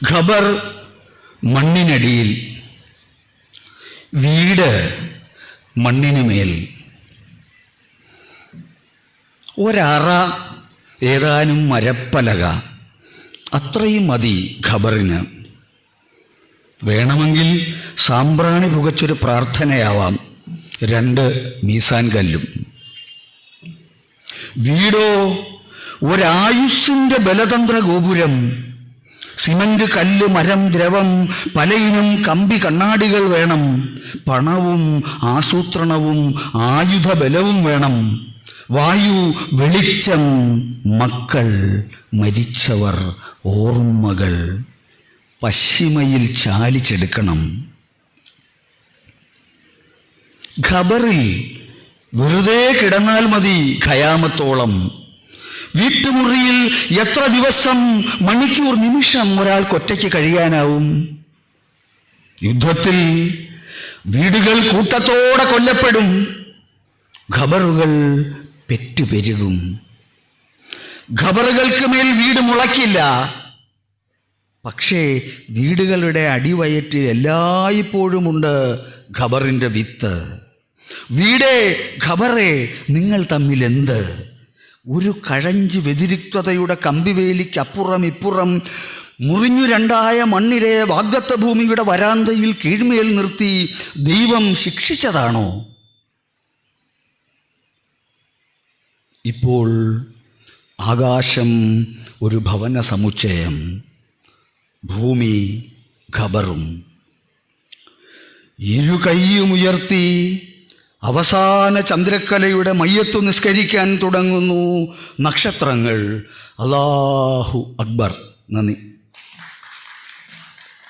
ഖബർ മണ്ണിനടിയിൽ വീട് മണ്ണിനുമേൽ ഒരറ ഏതാനും മരപ്പലക അത്രയും മതി ഖബറിന്. വേണമെങ്കിൽ സാമ്പ്രാണി പുകച്ചൊരു പ്രാർത്ഥനയാവാം രണ്ട് മീസാൻ കല്ലും. വീടോ ഒരായുസ്സിന്റെ ബലതന്ത്ര ഗോപുരം സിമന്റ് കല്ല് മരം ദ്രവം പലയിനും കമ്പി കണ്ണാടികൾ വേണം. പണവും ആസൂത്രണവും ആയുധ ബലവും വേണം. വായു വെളിച്ചം മക്കൾ മരിച്ചവർ ഓർമ്മകൾ പശ്ചിമയിൽ ചാലിച്ചെടുക്കണം. ഖബറിൽ വെറുതെ കിടന്നാൽ മതി ഖയാമത്തോളം. വീട്ടുമുറിയിൽ എത്ര ദിവസം മണിക്കൂർ നിമിഷം ഒരാൾക്ക് ഒറ്റയ്ക്ക് കഴിയാനാവും? യുദ്ധത്തിൽ വീടുകൾ കൂട്ടത്തോടെ കൊല്ലപ്പെടും. ഖബറുകൾ പെറ്റുപെരുകും. ഖബറുകൾക്ക് മേൽ വീട് മുളയ്ക്കില്ല. പക്ഷേ വീടുകളുടെ അടിവയറ്റിൽ എല്ലായ്പ്പോഴുമുണ്ട് ഖബറിന്റെ വിത്ത്. വീടേ ഖബറേ നിങ്ങൾ തമ്മിൽ എന്ത് ഒരു കഴഞ്ച് വ്യതിരിക്തതയുടെ കമ്പിവേലിക്കപ്പുറം ഇപ്പുറം മുറിഞ്ഞു രണ്ടായ മണ്ണിലെ വാഗ്ദത്ത ഭൂമിയുടെ വരാന്തയിൽ കീഴ്മേൽ നിർത്തി ദൈവം ശിക്ഷിച്ചതാണോ? ഇപ്പോൾ ആകാശം ഒരു ഭവന സമുച്ചയം ഭൂമി ഖബറും. ഇരു കൈയുമുയർത്തി അവസാന ചന്ദ്രക്കലയുടെ മയ്യത്തു നിസ്കരിക്കാൻ തുടങ്ങുന്നു നക്ഷത്രങ്ങൾ. അല്ലാഹു അക്ബർ. നന്ദി.